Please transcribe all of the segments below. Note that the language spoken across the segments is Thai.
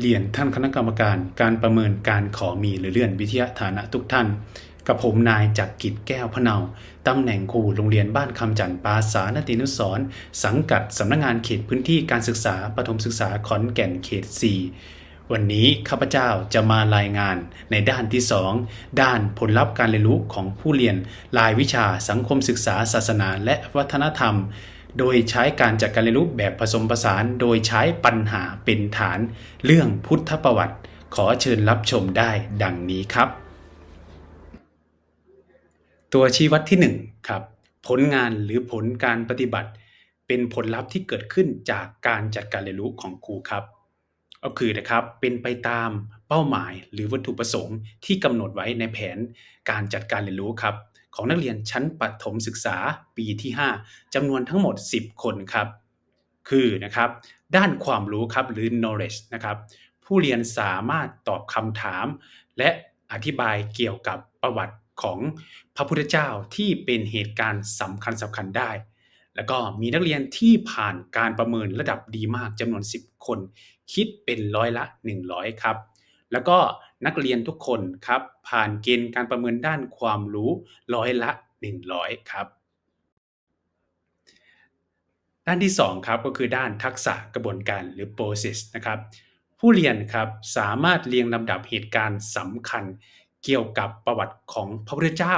เรียนท่านคณะกรรมการการประเมินการขอมีหรือเลื่อนวิทยาฐานะทุกท่าน กับผมนายจักรกิจแก้วพเนาตำแหน่งครูโรงเรียนบ้านคำจันทร์ปาสานตินุสรณ์สังกัดสำนักงานเขตพื้นที่การศึกษาปฐมศึกษาขอนแก่นเขต 4 วันนี้ข้าพเจ้าจะมารายงานในด้านที่ 2 ด้านผลลัพธ์การเรียนรู้ของผู้เรียนรายวิชาสังคมศึกษา ศาสนา และวัฒนธรรม โดยใช้การจัดการเรียนรู้แบบผสมผสาน โดยใช้ปัญหาเป็นฐาน เรื่องพุทธประวัติ ขอเชิญรับชมได้ดังนี้ครับ ตัวชี้วัดที่1ครับผลงานหรือผลการปฏิบัติ เป็นผลลัพธ์ที่เกิดขึ้นจากการจัดการเรียนรู้ของครูครับ ก็คือนะครับเป็นไปตามเป้าหมายหรือวัตถุประสงค์ที่กำหนดไว้ในแผนการจัดการเรียนรู้ครับ ของนักเรียนชั้นประถมศึกษาปีที่ 5จำนวนทั้งหมด 10 คนครับ คือนะครับด้านความรู้ครับหรือ knowledge นะครับผู้เรียนสามารถตอบคำถาม และอธิบายเกี่ยวกับประวัติของพระพุทธเจ้าที่เป็นเหตุการณ์สำคัญสำคัญได้ แล้วก็มีนักเรียนที่ผ่านการประเมินระดับดีมากจำนวน 10 คน คิดเป็นร้อยละ 100 ครับ แล้วก็ นักเรียนทุกคนครับผ่านเกณฑ์การประเมินด้านความรู้ร้อยละ 100 ครับ ด้านที่2ครับก็คือด้านทักษะกระบวนการหรือ process นะครับ ผู้เรียนครับสามารถเรียงลำดับเหตุการณ์สำคัญเกี่ยวกับประวัติของพระพุทธเจ้า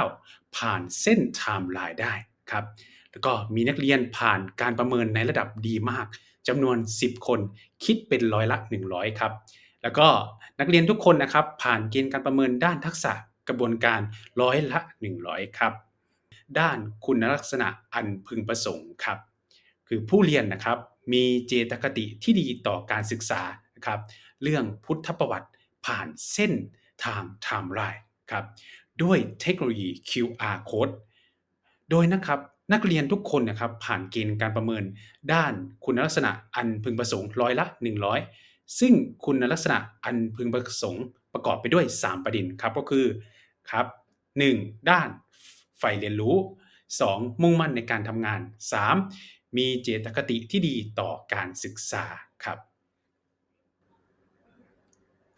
ผ่านเส้นไทม์ไลน์ได้ครับแล้วก็มีนักเรียนผ่านการประเมินในระดับดีมากจำนวน 10 คนคิดเป็นร้อยละ 100 ครับ แล้วก็นักเรียนทุกคนนะครับ ผ่านเกณฑ์การประเมินด้านทักษะกระบวนการร้อยละ 100 ครับ ด้านคุณลักษณะอันพึงประสงค์ครับ คือผู้เรียนนะครับมีเจตคติที่ดีต่อการศึกษานะครับ เรื่องพุทธประวัติผ่านเส้นทางไทม์ไลน์ครับด้วยเทคโนโลยี QR code โดยนะครับนักเรียนทุกคนนะครับผ่านเกณฑ์การประเมินด้านคุณลักษณะอันพึงประสงค์ร้อยละ 100 ซึ่งคุณลักษณะอันพึงประสงค์ประกอบไปด้วย 3 ประเด็นครับก็คือครับ 1. ด้านใฝ่เรียนรู้ 2. มุ่งมั่นในการทำงาน 3. มีเจตคติที่ดีต่อการศึกษาครับ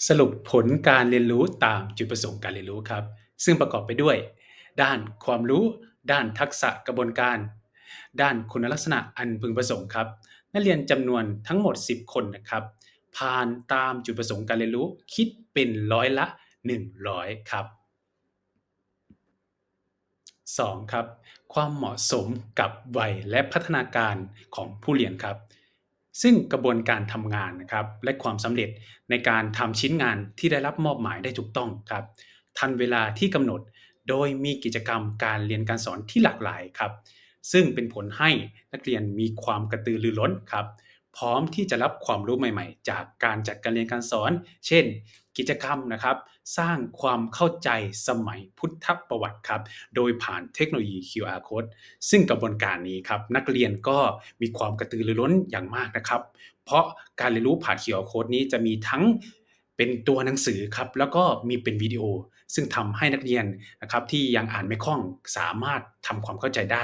สรุปผลการเรียนรู้ตามจุดประสงค์การเรียนรู้ครับ ซึ่งประกอบไปด้วย ด้านความรู้ ด้านทักษะกระบวนการ ด้านคุณลักษณะอันพึงประสงค์ครับ นักเรียนจำนวนทั้งหมด 10 คนนะครับ ผ่านตามจุดประสงค์การเรียนรู้ คิดเป็นร้อยละ 100 ครับ 2. ครับ ความเหมาะสมกับวัยและพัฒนาการของผู้เรียนครับ ซึ่งกระบวนการทำงานนะครับและความสำเร็จในการทำชิ้นงานที่ได้รับมอบหมายได้ถูกต้องครับ ทันเวลาที่กำหนดโดยมีกิจกรรมการเรียนการสอนที่หลากหลายครับ ซึ่งเป็นผลให้นักเรียนมีความกระตือรือร้นครับ พร้อมที่จะรับความรู้ใหม่ๆ จากการจัดการเรียนการสอน เช่น กิจกรรมนะครับ สร้างความเข้าใจสมัยพุทธประวัติครับ โดยผ่านเทคโนโลยี QR code ซึ่งกระบวนการนี้ครับ นักเรียนก็มีความกระตือรือร้นอย่างมากนะครับ เพราะการเรียนรู้ผ่าน QR code นี้จะมีทั้งเป็นตัวหนังสือครับ แล้วก็มีเป็นวิดีโอ ซึ่งทำให้นักเรียนนะครับที่ยังอ่านไม่คล่องสามารถทำความเข้าใจได้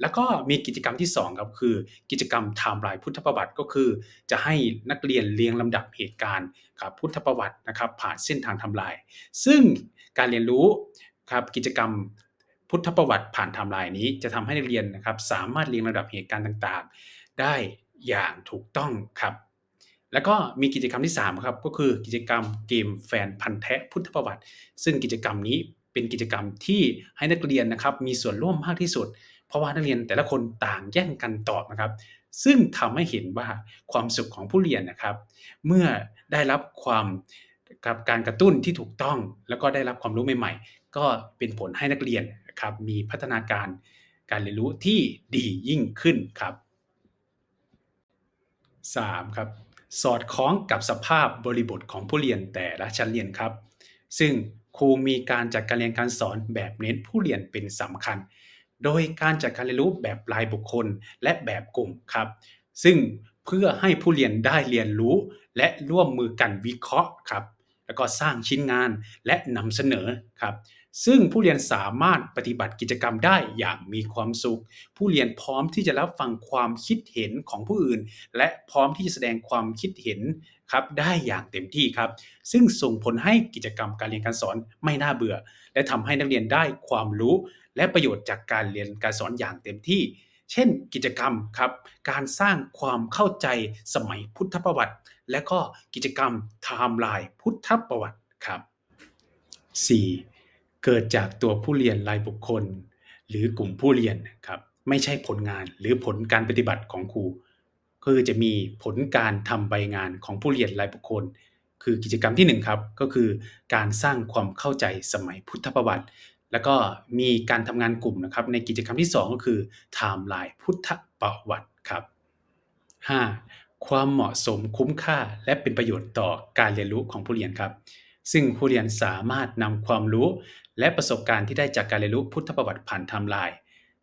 แล้วก็มีกิจกรรมที่2ครับคือ กิจกรรมไทม์ไลน์พุทธประวัติก็คือ จะให้นักเรียนเรียงลำดับเหตุการณ์ครับพุทธประวัตินะครับ ผ่านเส้นทางไทม์ไลน์ซึ่งการเรียนรู้ครับกิจกรรมพุทธประวัติผ่านไทม์ไลน์นี้ จะทำให้นักเรียนนะครับ สามารถเรียงลำดับเหตุการณ์ต่างๆ ได้อย่างถูกต้องครับแล้วก็มีกิจกรรมที่3ครับก็คือกิจกรรมเกมแฟนพันธ์แท้พุทธประวัติ ซึ่งกิจกรรมนี้เป็นกิจกรรมที่ให้นักเรียนนะครับมีส่วนร่วมมากที่สุด ราะว่านักเรียนแต่ละคนต่างแย่งกันตอบนะครับ ซึ่งทำให้เห็นว่าความสุขของผู้เรียนนะครับ เมื่อได้รับความกับการกระตุ้นที่ถูกต้อง แล้วก็ได้รับความรู้ใหม่ ๆ ก็เป็นผลให้นักเรียนนะครับมีพัฒนาการการเรียนรู้ที่ดียิ่งขึ้นครับ 3. ครับสอดคล้องกับสภาพบริบทของผู้เรียนแต่ละชั้นเรียนครับ ซึ่งครูมีการจัดการเรียนการสอนแบบเน้นผู้เรียนเป็นสำคัญ โดยการจัดการเรียนรู้แบบรายบุคคลและแบบกลุ่มครับ ซึ่งเพื่อให้ผู้เรียนได้เรียนรู้ และร่วมมือกันวิเคราะห์ครับ แล้วก็สร้างชิ้นงานและนำเสนอครับ ซึ่งผู้เรียนสามารถปฏิบัติกิจกรรมได้อย่างมีความสุข ผู้เรียนพร้อมที่จะรับฟังความคิดเห็นของผู้อื่น และพร้อมที่จะแสดงความคิดเห็นครับได้อย่างเต็มที่ครับ ซึ่งส่งผลให้กิจกรรมการเรียนการสอนไม่น่าเบื่อ และทำให้นักเรียนได้ความรู้ และประโยชน์จากการเรียนการสอนอย่างเต็มที่ เช่น กิจกรรมครับ การสร้างความเข้าใจสมัยพุทธประวัติ และก็กิจกรรมไทม์ไลน์พุทธประวัติครับ 4. เกิดจากตัวผู้เรียนรายบุคคล หรือกลุ่มผู้เรียนครับไม่ใช่ผลงานหรือผลการปฏิบัติของครูคือจะมีผลการทำใบงานของผู้เรียนรายบุคคล คือกิจกรรมที่1ครับก็คือการสร้างความเข้าใจสมัยพุทธประวัติ แล้วก็มีการทำงานกลุ่มนะครับในกิจกรรมที่ 2 ก็คือไทม์ไลน์พุทธประวัติครับ 5. ความเหมาะสมคุ้มค่าและเป็นประโยชน์ต่อการเรียนรู้ของผู้เรียนครับ ซึ่งผู้เรียนสามารถนำความรู้ และประสบการณ์ที่ได้จากการเรียนรู้พุทธประวัติผ่านไทม์ไลน์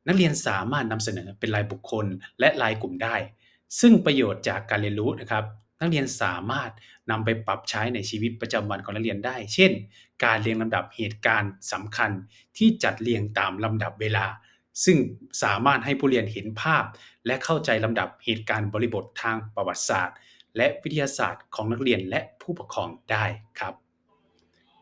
นักเรียนสามารถนำเสนอเป็นรายบุคคลและรายกลุ่มได้ ซึ่งประโยชน์จากการเรียนรู้นะครับ นักเรียนสามารถนำไปปรับใช้ในชีวิตประจำวันของนักเรียนได้ เช่น การเรียงลำดับเหตุการณ์สำคัญที่จัดเรียงตามลำดับเวลา ซึ่งสามารถให้ผู้เรียนเห็นภาพ และเข้าใจลำดับเหตุการณ์บริบททางประวัติศาสตร์ และวิทยาศาสตร์ของนักเรียนและผู้ปกครองได้ครับ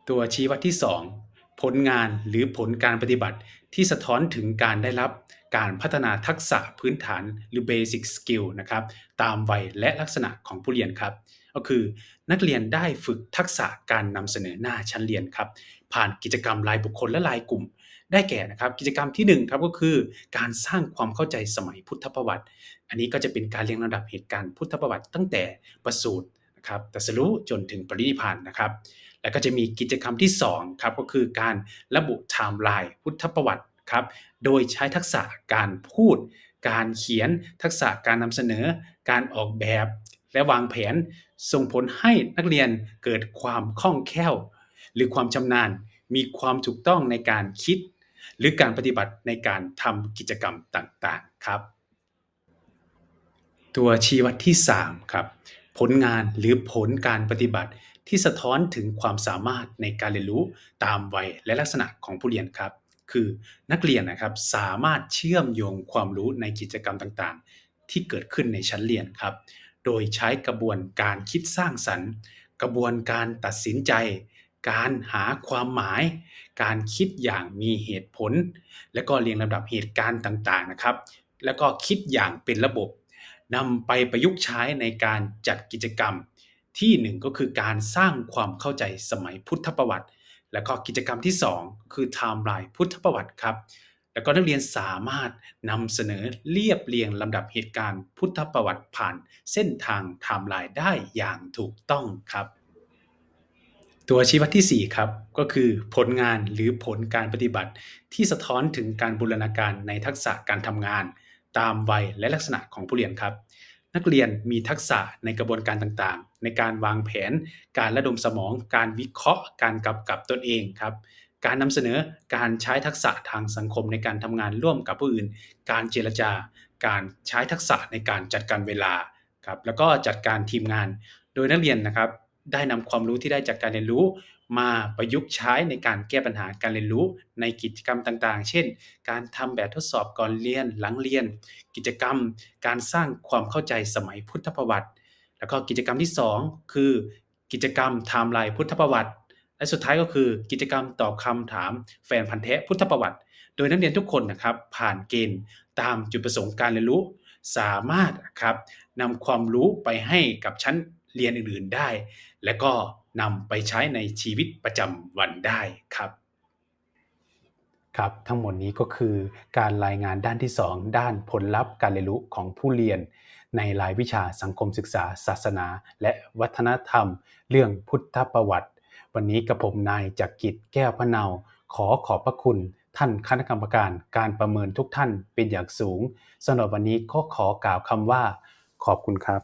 ตัวชี้วัดที่ 2 ผลงานหรือผลการปฏิบัติที่สะท้อนถึงการได้รับการพัฒนาทักษะพื้นฐานหรือ basic skill นะครับตามวัยและลักษณะของผู้เรียนครับ ก็คือนักเรียนได้ฝึกทักษะการนำเสนอหน้าชั้นเรียนครับ ผ่านกิจกรรมรายบุคคลและรายกลุ่ม ได้แก่นะครับกิจกรรมที่1ครับก็คือการสร้างความเข้าใจสมัยพุทธประวัติ อันนี้ก็จะเป็นการเรียงลำดับเหตุการณ์พุทธประวัติ ตั้งแต่ประสูตินะครับตรัสรู้จนถึงปรินิพพานนะครับ แล้วก็จะมีกิจกรรมที่2ครับก็คือการระบุไทม์ไลน์พุทธประวัติครับโดยใช้ทักษะการพูด การเขียนทักษะการนำเสนอ การออกแบบ และวางแผน ส่งผลให้นักเรียนเกิดความคล่องแคล่ว หรือความชำนาญมีความถูกต้องในการคิด หรือการปฏิบัติในการทำกิจกรรมต่างๆครับ ตัวชี้วัดที่3ครับผลงานหรือผลการปฏิบัติ ที่สะท้อนถึงความสามารถในการเรียนรู้ตามวัยและลักษณะของผู้เรียนครับ คือนักเรียนนะครับสามารถเชื่อมโยงความรู้ในกิจกรรมต่างๆ ที่เกิดขึ้นในชั้นเรียนครับ โดยใช้กระบวนการคิดสร้างสรรค์ กระบวนการตัดสินใจ การหาความหมาย การคิดอย่างมีเหตุผล และก็เรียงลำดับเหตุการณ์ต่างๆนะครับ แล้วก็คิดอย่างเป็นระบบนำไปประยุกต์ใช้ในการจัดกิจกรรม ที่ 1 ก็คือการสร้างความเข้าใจสมัยพุทธประวัติ แล้วก็กิจกรรมที่ 2 คือไทม์ไลน์พุทธประวัติครับ แล้วก็นักเรียนสามารถนำเสนอเรียบเรียงลำดับเหตุการณ์พุทธประวัติผ่านเส้นทางไทม์ไลน์ได้อย่างถูกต้องครับ ตัวชี้วัดที่ 4 ครับก็คือผลงานหรือผลการปฏิบัติ ที่สะท้อนถึงการบูรณาการในทักษะการทำงาน ตามวัยและลักษณะของผู้เรียนครับ นักเรียนมีทักษะในกระบวนการต่าง ในการวางแผน การระดมสมอง การวิเคราะห์ การกำกับตนเองครับ การนำเสนอการใช้ทักษะทางสังคมในการทำงานร่วมกับผู้อื่น การเจรจา การใช้ทักษะในการจัดการเวลาครับแล้วก็จัดการทีมงาน โดยนักเรียนนะครับได้นำความรู้ที่ได้จากการเรียนรู้ มาประยุกต์ใช้ในการแก้ปัญหาการเรียนรู้ในกิจกรรมต่างๆ เช่น การทำแบบทดสอบก่อนเรียนหลังเรียน กิจกรรม การสร้างความเข้าใจสมัยพุทธประวัติ แล้วก็กิจกรรมที่ 2 คือกิจกรรมไทม์ไลน์พุทธประวัติ และสุดท้ายก็คือกิจกรรมตอบคำถามแฟนพันธุ์แท้พุทธประวัติ โดยนักเรียนทุกคนนะครับผ่านเกณฑ์ตามจุดประสงค์การเรียนรู้ สามารถครับนำความรู้ไปให้กับชั้นเรียนอื่นๆได้ และก็นำไปใช้ในชีวิตประจำวันได้ครับครับทั้งหมดนี้ก็คือการรายงานด้านที่ 2 ด้านผลลัพธ์การเรียนรู้ของผู้เรียน ในรายวิชาสังคมศึกษา ศาสนา และวัฒนธรรม เรื่องพุทธประวัติ วันนี้กับผมนายจักกิจแก้วพะเนาขอขอบพระคุณท่านคณะกรรมการการประเมินทุกท่านเป็นอย่างสูงสำหรับวันนี้ก็ขอกล่าวคำว่า ขอบคุณครับ